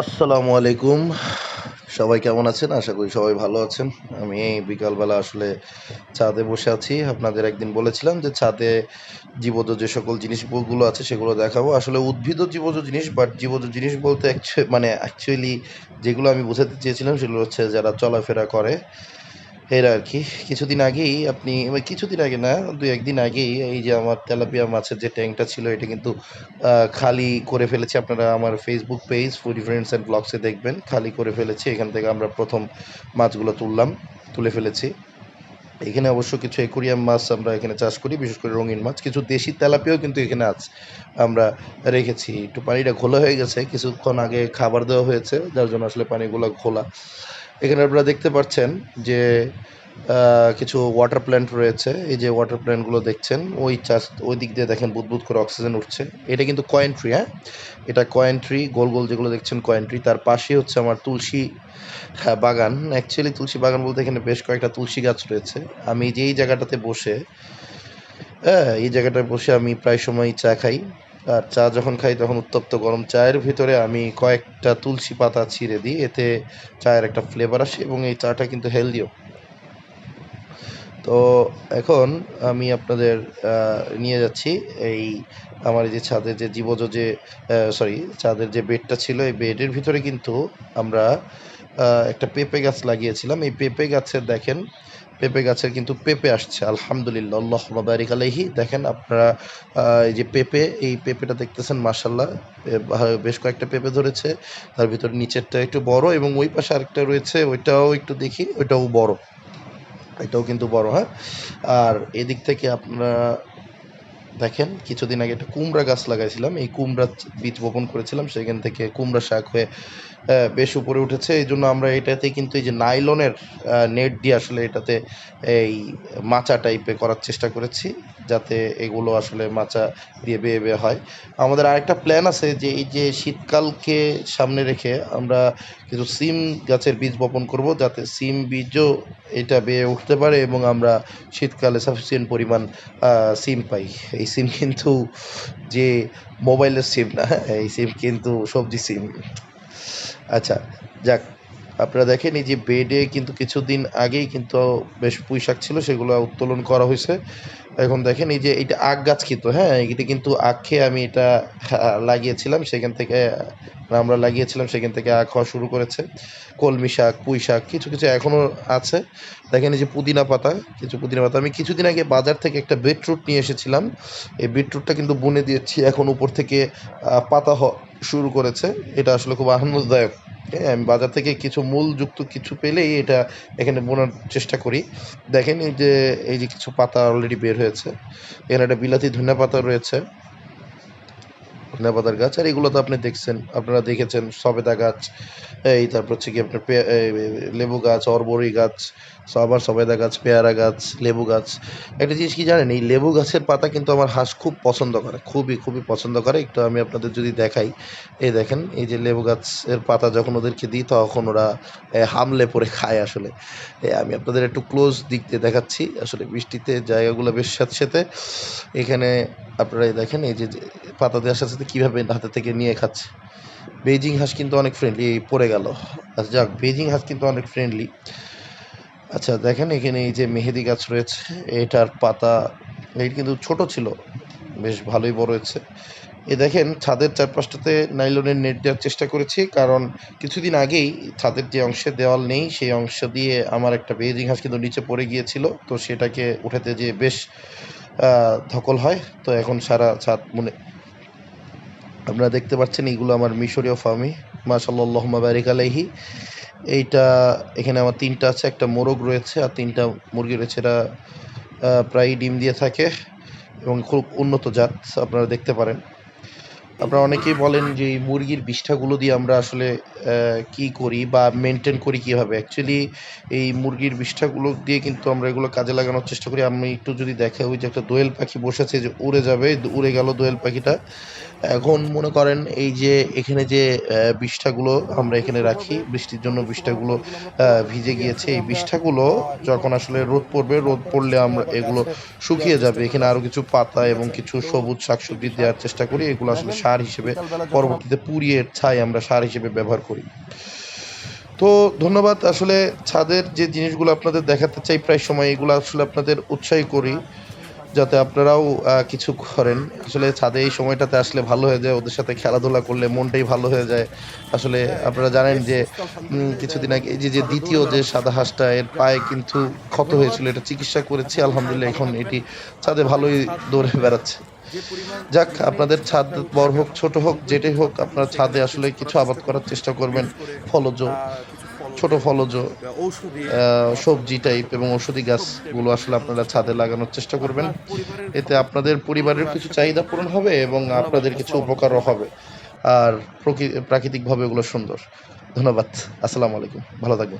আসসালামু আলাইকুম। সবাই কেমন আছেন? আশা করি সবাই ভালো আছেন। আমি এই বিকালবেলা আসলে ছাদে বসে আছি। আপনাদের একদিন বলেছিলাম যে ছাদে জীবজ যে সকল জিনিসগুলো আছে সেগুলো দেখাবো। আসলে উদ্ভিদ জীবজ জিনিস বাট জীবজ জিনিস বলতে মানে অ্যাকচুয়ালি যেগুলো আমি বোঝাতে চেয়েছিলাম সেগুলো হচ্ছে যারা চলাফেরা করে এরা আর কি। কিছুদিন আগেই আপনি কিছুদিন আগে না দু একদিন আগেই এই যে আমার তেলাপিয়া মাছের যে ট্যাঙ্কটা ছিল, এটা কিন্তু খালি করে ফেলেছি আপনারা আমার Facebook page foodie friends and ব্লগসে দেখবেন। খালি করে ফেলেছি, এখান থেকে আমরা প্রথম মাছগুলো তুললাম, তুলে ফেলেছি। এখানে অবশ্য কিছু একুরিয়াম মাছ আমরা এখানে চাষ করি, বিশেষ করে রঙিন মাছ। কিছু দেশি তেলাপিয়াও কিন্তু এখানে আছে, আমরা রেখেছি। একটু পানিটা ঘোলা হয়ে গেছে, কিছুক্ষণ আগে খাবার দেওয়া হয়েছে, যার জন্য আসলে পানিগুলো ঘোলা। এখানে আপনারা দেখতে পাচ্ছেন যে কিছু ওয়াটার প্ল্যান্ট রয়েছে। এই যে ওয়াটার প্ল্যান্টগুলো দেখছেন ওই চাষ ওই দিক দিয়ে দেখেন বুদবুদ করে অক্সিজেন উঠছে। এটা কিন্তু কয়েন ট্রি হ্যাঁ? এটা কয়েন ট্রি গোল গোল যেগুলো দেখছেন কয়েন ট্রি তার পাশে হচ্ছে আমার তুলসী হ্যাঁ, বাগান। অ্যাকচুয়ালি তুলসী বাগান বলতে এখানে বেশ কয়েকটা তুলসী গাছ রয়েছে। আমি যেই জায়গাটাতে বসে হ্যাঁ এই জায়গাটায় বসে আমি প্রায় সময় চা খাই। আর চা যখন খাই তখন উত্তপ্ত গরম চায়ের ভিতরে আমি কয়েকটা তুলসী পাতা ছিঁড়ে দিই, এতে চায়ের একটা ফ্লেভার আসে এবং এই চাটা কিন্তু হেলদিও তো এখন আমি আপনাদের নিয়ে যাচ্ছি এই আমার যে ছাদের যে জীবজ যে সরি ছাদের যে বেডটা ছিল, এই বেডের ভিতরে কিন্তু আমরা একটা পেঁপে গাছ লাগিয়েছিলাম। এই পেঁপে গাছের দেখেন পেঁপে গাছের কিন্তু পেঁপে আসছে, আলহামদুলিল্লাহ, আল্লাহ বারিক আলহি দেখেন আপনারা এই যে পেঁপে, এই পেঁপেটা দেখতেছেন মাসাল্লাহ বেশ কয়েকটা পেঁপে ধরেছে। তার ভিতরে নিচেরটা একটু বড় এবং ওই পাশে আরেকটা রয়েছে, ওইটাও একটু দেখি, ওইটাও বড়। এটাও কিন্তু বড় হ্যাঁ? আর এদিক থেকে আপনারা দেখেন, কিছুদিন আগে একটা কুমড়া গাছ লাগাইছিলাম। এই কুমড়া বীজ বপন করেছিলাম, সেখান থেকে কুমড়া শাক হয়ে বেশ উপরে উঠেছে। এই জন্য আমরা এটাতে কিন্তু এই যে নাইলনের নেট দিয়ে আসলে এটাতে এই মাচা টাইপে করার চেষ্টা করেছি, যাতে এগুলো আসলে মাচা দিয়ে বেয়ে বেয়ে হয়। আমাদের আরেকটা প্ল্যান আছে যে, এই যে শীতকালকে সামনে রেখে আমরা কিছু সিম গাছের বীজ বপন করব, যাতে সিম বীজও এটা বেয়ে উঠতে পারে এবং আমরা শীতকালে সাফিসিয়েন্ট পরিমাণ সিম পাই। এই সিম কিন্তু যে মোবাইলের সিম না হ্যাঁ, এই সিম কিন্তু সবজি সিম আচ্ছা যাক। আপনারা দেখেন, এই যে বেডে কিন্তু কিছুদিন আগেই কিন্তু বেশ পুঁই শাক ছিল, সেগুলো উত্তোলন করা হয়েছে। এখন দেখেন, এই যে এটা আখ গাছ কিন্তু হ্যাঁ এটা কিন্তু আখ খেয়ে আমি এটা লাগিয়েছিলাম, সেখান থেকে, আমরা লাগিয়েছিলাম, সেখান থেকে আখ হওয়া শুরু করেছে। কলমি শাক, পুঁই শাক, কিছু কিছু এখনও আছে। দেখেন, এই যে পুদিনা পাতা, কিছু পুদিনা পাতা। আমি কিছুদিন আগে বাজার থেকে একটা বিটরুট নিয়ে এসেছিলাম। এই বিটরুটটা কিন্তু বুনে দিয়েছি, এখন উপর থেকে পাতা শুরু করেছে। এটা আসলে খুব আনন্দদায়ক। হ্যাঁ আমি বাজার থেকে কিছু মূলযুক্ত কিছু পেলেই এটা এখানে বোনার চেষ্টা করি। দেখেন এই যে এই যে কিছু পাতা অলরেডি বের হয়েছে। এখানে একটা বিলাতি ধনিয়া পাতা রয়েছে। ধনিয়া পাতার গাছ, আর এগুলো তো আপনি দেখছেন, আপনারা দেখেছেন, সবেদা গাছ, এই তারপর হচ্ছে কি আপনার লেবু গাছ, অরবরি গাছ, আবার সবেদা গাছ, পেয়ারা গাছ, লেবু গাছ। একটা জিনিস কি জানেন, এই লেবু গাছের পাতা কিন্তু আমার হাঁস খুব পছন্দ করে, খুবই খুবই পছন্দ করে। একটু আমি আপনাদের যদি দেখাই, এই দেখেন, এই যে লেবু গাছের পাতা যখন ওদেরকে দিই, তখন ওরা হামলে পরে খায় আসলে। আমি আপনাদের একটু ক্লোজ দিক দিয়ে দেখাচ্ছি। আসলে বৃষ্টিতে জায়গাগুলো বেশ সাথে এখানে আপনারা এই দেখেন, এই যে পাতা দেওয়ার সাথে সাথে কীভাবে হাতে থেকে নিয়ে খাচ্ছে। বেজিং হাঁস কিন্তু অনেক ফ্রেন্ডলি এই পড়ে গেল। আচ্ছা যাক বেজিং হাঁস কিন্তু অনেক ফ্রেন্ডলি আচ্ছা দেখেন, এখানে এই যে মেহেদি গাছ রয়েছে, এটার পাতা এটা কিন্তু ছোট ছিল, বেশ ভালোই বড় হয়েছে। এ দেখেন, ছাদের চারপাশটাতে নাইলনের নেট দেওয়ার চেষ্টা করেছি, কারণ কিছুদিন আগেই ছাদের যে অংশে দেওয়াল নেই, সেই অংশ দিয়ে আমার একটা বেজিং হাঁস কিন্তু নিচে পড়ে গিয়েছিল, তো সেটাকে উঠাতে যে বেশ ধকল হয়। তো এখন সারা ছাদ মনে আপনারা দেখতে পাচ্ছেন এইগুলো আমার মিশরীয় ফার্মি মাশাল্লাহ বারিক এইটা এখানে আমার তিনটা আছে, একটা মোরগ রয়েছে আর তিনটা মুরগি রয়েছে। এরা প্রায় ডিম দিয়ে থাকে এবং খুব উন্নত জাত, আপনারা দেখতে পারেন। আপনারা অনেকেই বলেন যে এই মুরগির বিষ্ঠাগুলো দিয়ে আমরা আসলে কি করি বা মেনটেন করি কীভাবে? অ্যাকচুয়ালি এই মুরগির বিষ্ঠাগুলো দিয়ে কিন্তু আমরা এগুলো কাজে লাগানোর চেষ্টা করি। আমি একটু যদি দেখা ওই যে একটা দোয়েল পাখি বসেছে যে উড়ে যাবে, উড়ে গেল দোয়েল পাখিটা। এখন মনে করেন এই যে এখানে যে বিষ্ঠাগুলো আমরা এখানে রাখি, বৃষ্টির জন্য বিষ্ঠাগুলো ভিজে গিয়েছে, এই বিষ্ঠাগুলো যখন আসলে রোদ পড়বে, রোদ পড়লে আমরা এগুলো শুকিয়ে যাবে। এখানে আরও কিছু পাতা এবং কিছু সবুজ শাকসবজি দেওয়ার চেষ্টা করি। এগুলো আসলে সার হিসেবে পরবর্তীতে পুড়িয়ে ছাই আমরা সার হিসেবে ব্যবহার করি। তো ধন্যবাদ। আসলে ছাদের যে জিনিসগুলো আপনাদের দেখাতে চাই, প্রায় সময় এগুলো আসলে আপনাদের উৎসাহী করি। যাতে আপনারাও কিছু করেন। আসলে ছাদে এই সময়টাতে আসলে ভালো হয়ে যায়, ওদের সাথে খেলাধুলা করলে মনটাই ভালো হয়ে যায়। আসলে আপনারা জানেন যে কিছুদিন আগে এই যে দ্বিতীয় যে সাদা হাঁসটা, এর পায়ে কিন্তু ক্ষত হয়েছিল, এটা চিকিৎসা করেছি, আলহামদুলিল্লাহ এখন এটি ছাদে ভালোই দৌড়ে বেড়াচ্ছে। যাক, আপনাদের ছাদ বড় হোক, ছোট হোক, যেটাই হোক, আপনার ছাদে আসলে কিছু আবাদ করার চেষ্টা করবেন। ফলজ ছোট ফলজ সবজি টাইপ এবং ঔষধি গাছগুলো আসলে আপনারা ছাদে লাগানোর চেষ্টা করবেন। এতে আপনাদের পরিবারের কিছু চাহিদা পূরণ হবে এবং আপনাদের কিছু উপকারও হবে। আর প্রকৃ- প্রাকৃতিকভাবে এগুলো সুন্দর। ধন্যবাদ। আসসালামু আলাইকুম। ভালো থাকবেন।